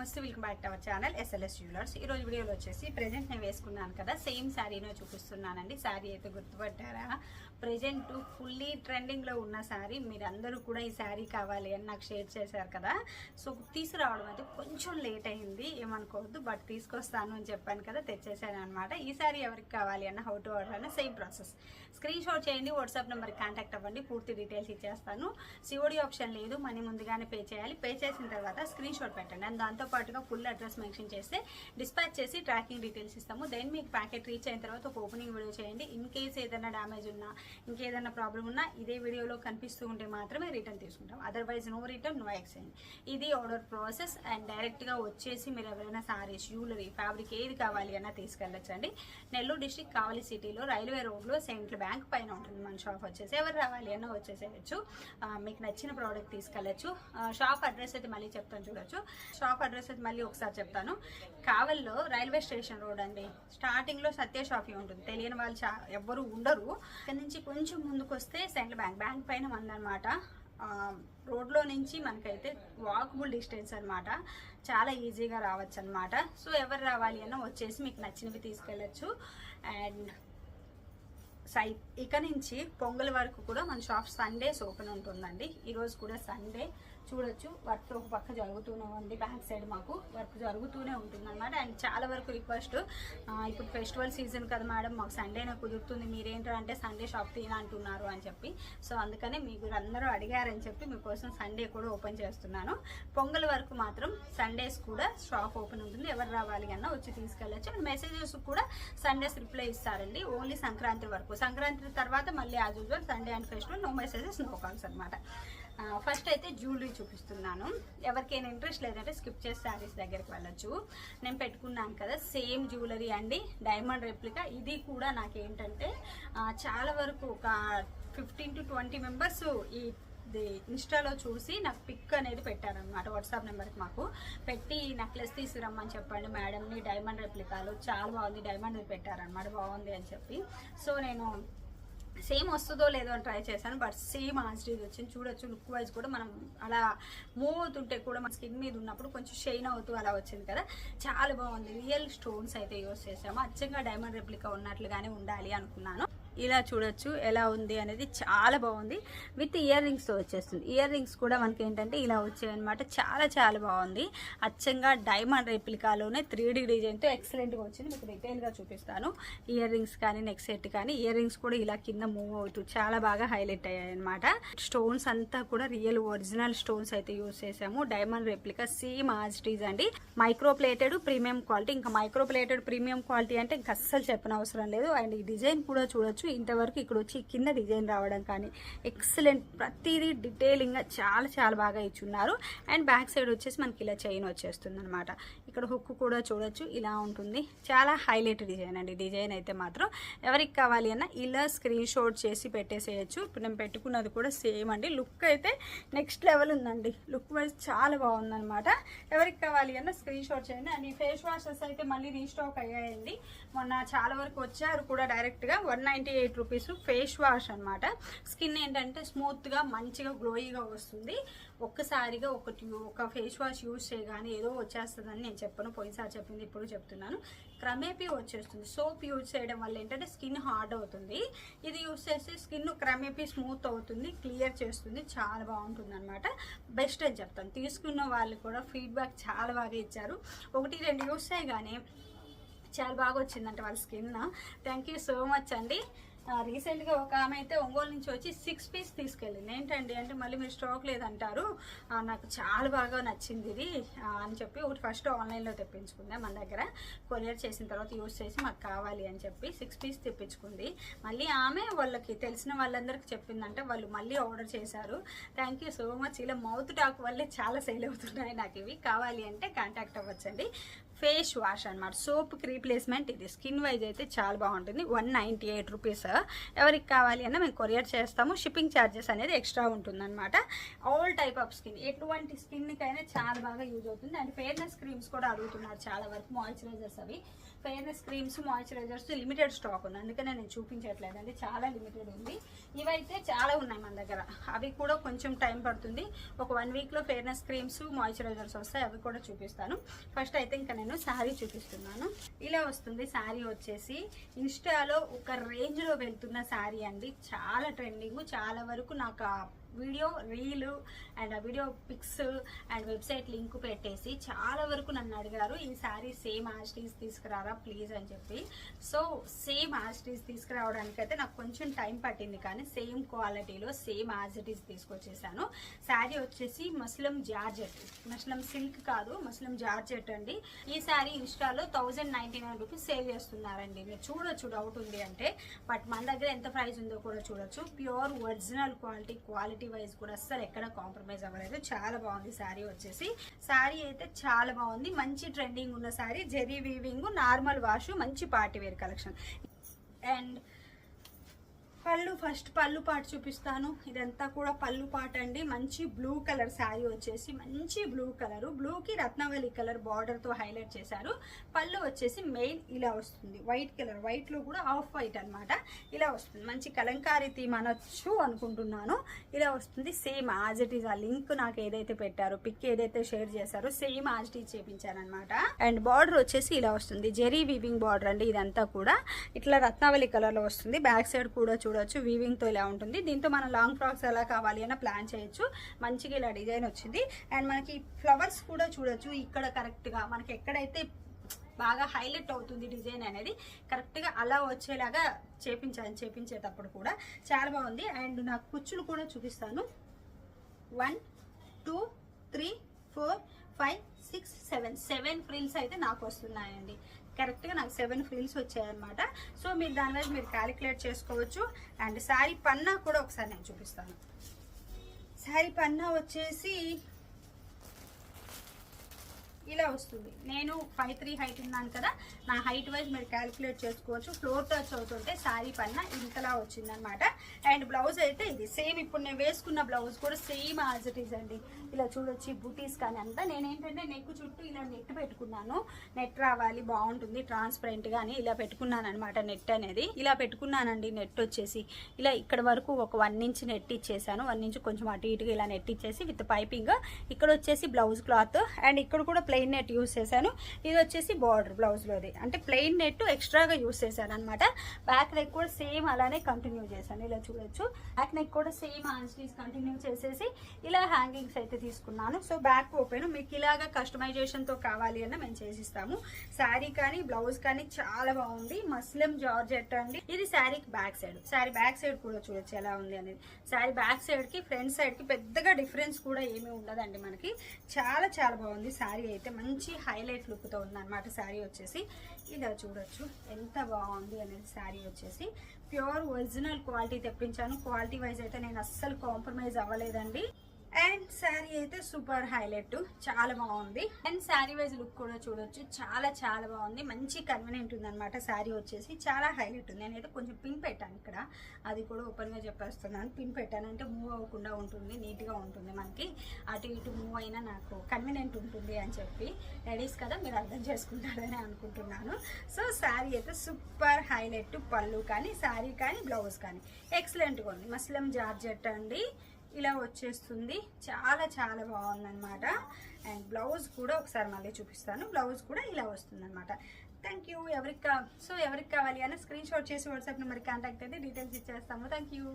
నమస్తే welcome back to our channel SLS jewellers ఈ రోజు వీడియోలో వచ్చేసి ప్రెజెంట్ నేను వేసుకున్నాను కదా సేమ్ శారీనే చూపిస్తున్నానండి. శారీ అయితే గుర్తుపట్టారా? ప్రజెంట్ ఫుల్లీ ట్రెండింగ్లో ఉన్న శారీ మీరందరూ కూడా ఈ శారీ కావాలి అని నాకు షేర్ చేశారు కదా. సో తీసుకురావడం అయితే కొంచెం లేట్ అయింది. ఏమనుకోవద్దు బట్ తీసుకొస్తాను అని చెప్పాను కదా తెచ్చేసాను అనమాట ఈ శారీ ఎవరికి కావాలి అన్న హౌ టు ఆర్డర్ అన్న సేమ్ ప్రాసెస్ స్క్రీన్ షాట్ చేయండి వాట్సాప్ నెంబర్కి కాంటాక్ట్ అవ్వండి పూర్తి డీటెయిల్స్ ఇచ్చేస్తాను. సిఓడి ఆప్షన్ లేదు మనీ ముందుగానే పే చేయాలి. పే చేసిన తర్వాత స్క్రీన్ షాట్ పెట్టండి. అండ్ దాంతో పాటుగా ఫుల్ అడ్రస్ మెన్షన్ చేస్తే డిస్పాచ్ చేసి ట్రాకింగ్ డీటెయిల్స్ ఇస్తాము. దెన్ మీకు ప్యాకెట్ రీచ్ అయిన తర్వాత ఒక ఓపెనింగ్ వీడియో చేయండి. ఇన్ కేస్ ఏదైనా డ్యామేజ్ ఉన్నా ఇంకేదైనా ప్రాబ్లం ఉన్నా ఇదే వీడియోలో కనిపిస్తూ ఉంటే మాత్రమే రిటర్న్ తీసుకుంటాం otherwise no return no exchange ఇది ఆర్డర్ ప్రాసెస్ అండ్ డైరెక్ట్గా వచ్చేసి మీరు ఎవరైనా సారీస్ జ్యువెలరీ ఫ్యాబ్రిక్ ఏది కావాలి అన్నా తీసుకెళ్ళొచ్చండి. నెల్లూరు డిస్టిక్ కావలి సిటీలో రైల్వే రోడ్లో సెంట్రల్ బ్యాంక్ పైన ఉంటుంది. మన షాప్ వచ్చేసి ఎవరు రావాలి అన్న వచ్చేసేయచ్చు. మీకు నచ్చిన ప్రోడక్ట్ తీసుకెళ్ళచ్చు. షాప్ అడ్రస్ అయితే మళ్ళీ చెప్తాను చూడొచ్చు. షాప్ అడ్రస్ అయితే మళ్ళీ ఒకసారి చెప్తాను. కావల్లో రైల్వే స్టేషన్ రోడ్ అండి. స్టార్టింగ్లో సత్య షాఫీ ఉంటుంది. తెలియని వాళ్ళు చా ఎవ్వరు ఉండరు. ఇక్కడ నుంచి కొంచెం ముందుకు వస్తే సెంట్రల్ బ్యాంక్ బ్యాంక్ పైన ఉందన్నమాట. రోడ్లో నుంచి మనకైతే వాకబుల్ డిస్టెన్స్ అనమాట చాలా ఈజీగా రావచ్చు అనమాట సో ఎవరు రావాలి అన్న వచ్చేసి మీకు నచ్చినవి తీసుకెళ్ళచ్చు. అండ్ సై ఇక నుంచి పొంగల్ వరకు కూడా మన షాప్ సండేస్ ఓపెన్ ఉంటుందండి. ఈరోజు కూడా సండే చూడొచ్చు వర్క్ ఒక పక్క జరుగుతూనే ఉంది. బ్యాక్ సైడ్ మాకు వర్క్ జరుగుతూనే ఉంటుంది అనమాట అండ్ చాలా వరకు రిక్వెస్ట్ ఇప్పుడు ఫెస్టివల్ సీజన్ కదా మేడం మాకు సండేనే కుదురుతుంది. మీరేంటంటే సండే షాప్ తీన అంటున్నారు అని చెప్పి. సో అందుకనే మీరు అందరూ అడిగారని చెప్పి మీకోసం సండే కూడా ఓపెన్ చేస్తున్నాను. పొంగల్ వరకు మాత్రం సండేస్ కూడా షాప్ ఓపెన్ ఉంటుంది. ఎవరు రావాలి అన్నా వచ్చి తీసుకెళ్ళచ్చు. అండ్ మెసేజెస్ కూడా సండేస్ రిప్లై ఇస్తారండి. ఓన్లీ సంక్రాంతి వరకు సంక్రాంతి తర్వాత మళ్ళీ as usual Sunday and festival no messages no calls అనమాట ఫస్ట్ అయితే జ్యువెలరీ చూపిస్తున్నాను. ఎవరికైనా ఇంట్రెస్ట్ లేదంటే స్కిప్ చేసి శారీస్ దగ్గరికి వెళ్ళొచ్చు. నేను పెట్టుకున్నాను కదా సేమ్ జ్యువెలరీ అండి డైమండ్ రెప్లికా ఇది కూడా నాకేంటంటే చాలా వరకు ఒక ఫిఫ్టీన్ టు ట్వంటీ మెంబర్స్ ఈ ఇన్స్టాలో చూసి నాకు పిక్ అనేది పెట్టారనమాట వాట్సాప్ నెంబర్కి మాకు. పెట్టి నెక్లెస్ తీసుకురమ్మని చెప్పండి మేడంని డైమండ్ రెప్లికాలు చాలా బాగుంది డైమండ్ పెట్టారనమాట బాగుంది అని చెప్పి. సో నేను సేమ్ వస్తుందో లేదో అని ట్రై చేశాను బట్ సేమ్ ఆన్స్టీజ్ వచ్చింది. చూడొచ్చు లుక్ వైజ్ కూడా మనం అలా మూవ్ అవుతుంటే కూడా మన స్కిన్ మీద ఉన్నప్పుడు కొంచెం షైన్ అవుతూ అలా వచ్చింది కదా. చాలా బాగుంది. రియల్ స్టోన్స్ అయితే యూస్ చేసాము అచ్చంగా డైమండ్ రెప్లికా ఉన్నట్లుగానే ఉండాలి అనుకున్నాను. ఇలా చూడొచ్చు ఎలా ఉంది అనేది చాలా బాగుంది. విత్ ఇయర్ రింగ్స్తో వచ్చేస్తుంది. ఇయర్ రింగ్స్ కూడా మనకి ఏంటంటే ఇలా వచ్చాయన్నమాట. చాలా చాలా బాగుంది. అచ్చంగా డైమండ్ రెప్లికాలోనే త్రీ డీ డిజైన్తో ఎక్సలెంట్గా వచ్చింది. మీకు డీటెయిల్గా చూపిస్తాను. ఇయర్ రింగ్స్ కానీ నెక్ సెట్ కానీ ఇయర్ రింగ్స్ కూడా ఇలా కింద మూవ్ అవుతూ చాలా బాగా హైలైట్ అయ్యాయి అనమాట స్టోన్స్ అంతా కూడా రియల్ ఒరిజినల్ స్టోన్స్ అయితే యూస్ చేసాము diamond replica same as it is అండి. Micro plated premium quality. ఇంకా మైక్రో ప్లేటెడ్ ప్రీమియం క్వాలిటీ అంటే ఇంకా అస్సలు చెప్పనవసరం లేదు. అండ్ ఈ డిజైన్ కూడా చూడొచ్చు. ఇంతవరకు ఇక్కడ వచ్చి కింద డిజైన్ రావడం కానీ ఎక్సలెంట్ ప్రతిదీ డీటెయిలింగ్గా చాలా చాలా బాగా ఇచ్చున్నారు. అండ్ బ్యాక్ సైడ్ వచ్చేసి మనకి ఇలా చైన్ వచ్చేస్తుంది అనమాట ఇక్కడ హుక్ కూడా చూడొచ్చు ఇలా ఉంటుంది. చాలా హైలైట్ డిజైన్ అండి. డిజైన్ అయితే మాత్రం ఎవరికి కావాలి అన్న ఇలా స్క్రీన్ షాట్ చేసి పెట్టేసేయచ్చు. ఇప్పుడు నేను పెట్టుకున్నది కూడా సేమ్ అండి. లుక్ అయితే నెక్స్ట్ లెవెల్ ఉందండి. లుక్ వైజ్ చాలా బాగుందనమాట ఎవరికి కావాలి అన్న స్క్రీన్ షాట్ చేయండి. అండ్ ఈ ఫేస్ వాషెస్ అయితే మళ్ళీ రీస్టాక్ అయ్యాయండి. మొన్న చాలా వరకు వచ్చారు కూడా డైరెక్ట్గా. One ninety eight rupees face wash అనమాట స్కిన్ ఏంటంటే స్మూత్గా మంచిగా గ్లోయిగా వస్తుంది. ఒక్కసారిగా ఒక ఒక ఫేస్ వాష్ యూజ్ చేయగానే ఏదో వచ్చేస్తుందని నేను చెప్పను. పోయినసారి చెప్పింది ఇప్పుడు చెప్తున్నాను. క్రమేపీ వచ్చేస్తుంది. సోప్ యూజ్ చేయడం వల్ల ఏంటంటే స్కిన్ హార్డ్ అవుతుంది. ఇది యూజ్ చేస్తే స్కిన్ క్రమేపీ స్మూత్ అవుతుంది క్లియర్ చేస్తుంది చాలా బాగుంటుంది అనమాట బెస్ట్ అని చెప్తాను. తీసుకున్న వాళ్ళు కూడా ఫీడ్బ్యాక్ చాలా బాగా ఇచ్చారు. ఒకటి రెండు యూస్ చేయగానే చాలా బాగా వచ్చిందంట వాళ్ళ skin. Thank you so much అండి. రీసెంట్గా ఒక ఆమె అయితే ఒంగోలు నుంచి వచ్చి సిక్స్ పీస్ తీసుకెళ్ళింది. ఏంటండి? అంటే మళ్ళీ మీరు స్టాక్ లేదంటారు. నాకు చాలా బాగా నచ్చింది ఇది. అని చెప్పి ఒకటి ఫస్ట్ ఆన్లైన్లో తెప్పించుకుంది మన దగ్గర. కొరియర్ చేసిన తర్వాత యూజ్ చేసి మాకు కావాలి అని చెప్పి సిక్స్ పీస్ తెప్పించుకుంది. మళ్ళీ ఆమె వాళ్ళకి తెలిసిన వాళ్ళందరికీ చెప్పిందంటే వాళ్ళు మళ్ళీ ఆర్డర్ చేశారు. థ్యాంక్ యూ సో మచ్ ఇలా మౌత్ టాక్ వల్లే చాలా సేల్ అవుతున్నాయి నాకు ఇవి. కావాలి అంటే కాంటాక్ట్ అవ్వచ్చండి. ఫేస్ వాష్ అనమాట సోప్ రీప్లేస్మెంట్ ఇది. స్కిన్ వైజ్ అయితే చాలా బాగుంటుంది. వన్ నైంటీ ఎయిట్ రూపీస్ ఎవరికి కావాలి అన్న మేము కొరియర్ చేస్తాము. షిప్పింగ్ ఛార్జెస్ అనేది ఎక్స్ట్రా ఉంటుందన్నమాట. ఆల్ టైప్ ఆఫ్ స్కిన్ ఎటువంటి స్కిన్కైనా చాలా బాగా యూజ్ అవుతుంది. అండ్ ఫెయిర్నెస్ క్రీమ్స్ కూడా అడుగుతున్నారు చాలా వరకు మాయిశ్చరైజర్స్ అవి. Fairness creams moisturisers limited stock ఉంది. అందుకనే నేను చూపించట్లేదు. అంటే చాలా లిమిటెడ్ ఉంది. ఇవైతే చాలా ఉన్నాయి మన దగ్గర. అవి కూడా కొంచెం టైం పడుతుంది. ఒక వన్ వీక్లో ఫెయిర్నెస్ క్రీమ్స్ మాయిశ్చరైజర్స్ వస్తాయి. అవి కూడా చూపిస్తాను. ఫస్ట్ అయితే ఇంకా నేను శారీ చూపిస్తున్నాను. ఇలా వస్తుంది. శారీ వచ్చేసి ఇన్స్టాలో ఒక రేంజ్లో వెళ్తున్న శారీ అండి. చాలా ట్రెండింగ్ చాలా వరకు నాకు వీడియో రీల్ అండ్ ఆ video pics and website link పెట్టేసి చాలా వరకు నన్ను అడిగారు ఈ sari same as it is తీసుకురారా please అని చెప్పి. సో సేమ్ యాస్టీస్ తీసుకురావడానికి అయితే నాకు కొంచెం టైం పట్టింది కానీ సేమ్ క్వాలిటీలో సేమ్ యాజ్ ఇట్ ఈస్ తీసుకొచ్చేసాను. శారీ వచ్చేసి మస్లిం జార్జెట్ మస్లిం సిల్క్ కాదు మస్లిం జార్జెట్ అండి. ఈ శారీ ఇన్స్టాలో thousand ninety nine rupees sale చేస్తున్నారండి. మీరు చూడొచ్చు డౌట్ ఉంది అంటే. బట్ మన దగ్గర ఎంత ప్రైస్ ఉందో కూడా చూడొచ్చు. Pure original quality quality wise కూడా అస్సలు ఎక్కడ కాంప్రమైజ్ అవ్వలేదు. చాలా బాగుంది శారీ వచ్చేసి. శారీ అయితే చాలా బాగుంది. మంచి ట్రెండింగ్ ఉన్న sari. Zari weaving normal wash మంచి పార్టీ వేర్ కలెక్షన్. అండ్ పళ్ళు ఫస్ట్ పళ్ళు పాట చూపిస్తాను. ఇదంతా కూడా పళ్ళు పాట అండి. మంచి బ్లూ కలర్ శారీ వచ్చేసి మంచి బ్లూ కలర్. బ్లూకి రత్నవల్లి కలర్ బార్డర్తో హైలైట్ చేశారు. పళ్ళు వచ్చేసి మెయిన్ ఇలా వస్తుంది. White colour. వైట్లో కూడా ఆఫ్ వైట్ అన్నమాట. ఇలా వస్తుంది. మంచి కలంకారీ థీమ్ అనొచ్చు అనుకుంటున్నాను. ఇలా వస్తుంది. సేమ్ యాజ్ ఇట్ ఈస్ ఆ లింక్ నాకు ఏదైతే పెట్టారో పిక్ ఏదైతే షేర్ చేశారో same as it is and border వచ్చేసి ఇలా వస్తుంది. జెరీ వీవింగ్ బార్డర్ అండి ఇదంతా కూడా. ఇట్లా రత్నావళి కలర్లో వస్తుంది. బ్యాక్ సైడ్ కూడా చూడొచ్చు వీవింగ్తో ఇలా ఉంటుంది. దీంతో మనం లాంగ్ ఫ్రాక్స్ ఎలా కావాలి అన్న ప్లాన్ చేయొచ్చు. మంచిగా ఇలా డిజైన్ వచ్చింది. అండ్ మనకి ఫ్లవర్స్ కూడా చూడొచ్చు. ఇక్కడ కరెక్ట్గా మనకి ఎక్కడైతే బాగా హైలైట్ అవుతుంది డిజైన్ అనేది కరెక్ట్గా అలా వచ్చేలాగా చేపించాను చేపించేటప్పుడు కూడా. చాలా బాగుంది. అండ్ నాకు కుచ్చులు కూడా చూపిస్తాను. One two three four five six seven seven frills అయితే నాకు వస్తున్నాయండి. కరెక్ట్గా నాకు సెవెన్ ఫ్రిల్స్ వచ్చాయన్నమాట. సో మీరు దానివల్ల మీరు క్యాలిక్యులేట్ చేసుకోవచ్చు. అండ్ శారీ పన్నా కూడా ఒకసారి నేను చూపిస్తాను. శారీ పన్నా వచ్చేసి ఇలా వస్తుంది. నేను ఫైవ్ త్రీ హైట్ ఉన్నాను కదా నా హైట్ వైజ్ మీరు క్యాలిక్యులేట్ చేసుకోవచ్చు. ఫ్లోర్ టచ్ అవుతుంటే శారీ పైన ఇంతలా వచ్చిందనమాట అండ్ బ్లౌజ్ అయితే ఇది సేమ్ ఇప్పుడు నేను వేసుకున్న బ్లౌజ్ కూడా సేమ్ యాజ్ ఇట్ ఈస్ అండి. ఇలా చూడొచ్చు బూటీస్ కానీ అంతా. నేను ఏంటంటే నెక్ చుట్టూ ఇలా నెట్ పెట్టుకున్నాను. నెట్ రావాలి బాగుంటుంది ట్రాన్స్పరెంట్ కానీ ఇలా పెట్టుకున్నాను అనమాట నెట్ అనేది. ఇలా పెట్టుకున్నానండి నెట్ వచ్చేసి. ఇలా ఇక్కడ వరకు ఒక వన్ ఇంచ్ నెట్ ఇచ్చేసాను. వన్ ఇంచ్ కొంచెం అటు ఇటుగా ఇలా నెట్ ఇచ్చేసి విత్ పైపింగ్ ఇక్కడ వచ్చేసి బ్లౌజ్ క్లాత్ అండ్ ఇక్కడ కూడా ప్లెయిన్ నెట్ యూస్ చేశాను. ఇది వచ్చేసి బార్డర్ బ్లౌజ్లోది అంటే ప్లెయిన్ నెట్ ఎక్స్ట్రాగా యూస్ చేశాను అనమాట బ్యాక్ నెక్ కూడా సేమ్ అలానే కంటిన్యూ చేశాను. ఇలా చూడొచ్చు. బ్యాక్ నెక్ కూడా సేమ్ ఆన్స్టీస్ కంటిన్యూ చేసేసి ఇలా హ్యాంగింగ్స్ అయితే తీసుకున్నాను. సో బ్యాక్ ఓపెన్ మీకు ఇలాగా కస్టమైజేషన్తో కావాలి అన్న మేము చేసిస్తాము. శారీ కానీ బ్లౌజ్ కానీ చాలా బాగుంది. మస్లిం జార్జెట్ అండి. ఇది శారీకి back side sari back side కూడా చూడొచ్చు ఎలా ఉంది అనేది. శారీ బ్యాక్ సైడ్కి ఫ్రంట్ సైడ్కి పెద్దగా డిఫరెన్స్ కూడా ఏమీ ఉండదండి మనకి. చాలా చాలా బాగుంది శారీ అయితే. మంచి హైలైట్ లుక్తో ఉందన్నమాట శారీ వచ్చేసి. ఇలా చూడొచ్చు. ఎంత బాగుంది అనేది శారీ వచ్చేసి. ప్యూర్ ఒరిజినల్ క్వాలిటీ తెప్పించాను. క్వాలిటీ వైజ్ అయితే నేను అస్సలు కాంప్రమైజ్ అవ్వలేదండి. అండ్ శారీ అయితే సూపర్ హైలైట్ చాలా బాగుంది. అండ్ శారీ వైజ్ లుక్ కూడా చూడొచ్చు. చాలా చాలా బాగుంది. మంచి కన్వీనియంట్ ఉంది అనమాట శారీ వచ్చేసి. చాలా హైలైట్ ఉంది. నేనైతే కొంచెం పిన్ పెట్టాను ఇక్కడ. అది కూడా ఓపెన్గా చెప్పేస్తున్నాను. పిన్ పెట్టాను అంటే మూవ్ అవ్వకుండా ఉంటుంది. నీట్గా ఉంటుంది మనకి. అటు ఇటు మూవ్ అయినా నాకు కన్వీనియంట్ ఉంటుంది అని చెప్పి లేడీస్ కదా మీరు అర్థం చేసుకుంటారని అనుకుంటున్నాను. సో శారీ అయితే సూపర్ హైలైట్ పళ్ళు కానీ శారీ కానీ బ్లౌజ్ కానీ. ఎక్సలెంట్గా ఉంది. మస్లం జార్జెట్ అండి. ఇలా వచ్చేస్తుంది. చాలా చాలా బాగుందనమాట అండ్ బ్లౌజ్ కూడా ఒకసారి మళ్ళీ చూపిస్తాను. బ్లౌజ్ కూడా ఇలా వస్తుంది అనమాట థ్యాంక్ యూ ఎవరికి సో ఎవరికి కావాలి అని స్క్రీన్ షాట్ చేసి వాట్సాప్ నెంబర్కి కాంటాక్ట్ అయితే డీటెయిల్స్ ఇచ్చేస్తాము. Thank you